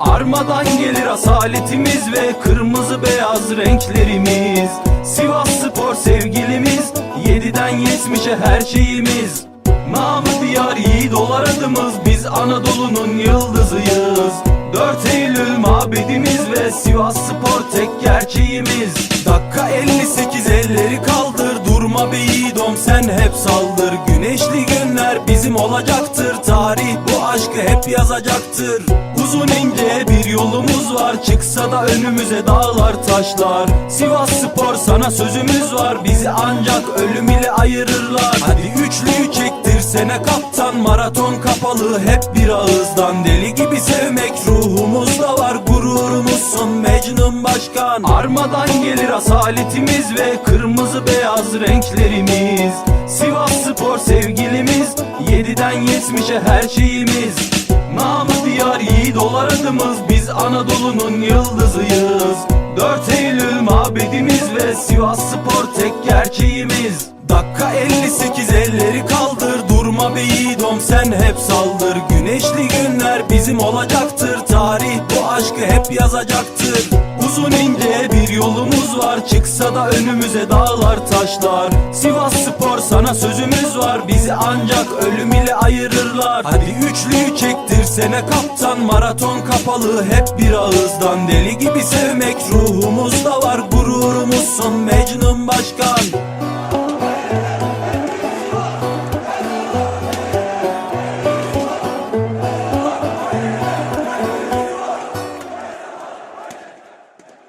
Armadan gelir asaletimiz ve kırmızı beyaz renklerimiz. Sivas Spor sevgilimiz, 7'den 70'e her şeyimiz. Namı diyar yiğit dolar adımız, biz Anadolu'nun yıldızıyız. 4 Eylül mabedimiz ve Sivas Spor tek gerçeğimiz. Dakika 58 elleri kaldır, durma be yiğidom sen hep saldır olacaktır Tarih bu aşkı hep yazacaktır. Uzun ince bir yolumuz var Çıksa da önümüze dağlar taşlar. Sivas Spor sana sözümüz var Bizi ancak ölüm ile ayırırlar. Hadi üçlüyü çektirsene kaptan Maraton kapalı hep bir ağızdan. Deli gibi sevmek ruhumuzda var Gururumuzsun Mecnun Başkan. Armadan gelir asaletimiz ve kırmızı beyaz renklerimiz. Sivas Spor sevgilimiz 7'den 70'e her şeyimiz. Namı diyar yiğit dolar adımız Biz Anadolu'nun yıldızıyız. 4 Eylül mabedimiz ve Sivas Spor tek gerçeğimiz. Dakika 58 elleri kaldır Durma be yiğidom sen hep saldır. Güneşli günler bizim olacaktır Tarih aşkı hep yazacaktır Uzun ince bir yolumuz var. Çıksa da önümüze dağlar taşlar. Sivas Spor sana sözümüz var. Bizi ancak ölüm ile ayırırlar. Hadi üçlüyü çektirsene kaptan. Maraton kapalı hep bir ağızdan. Deli gibi sevmek ruhumuzda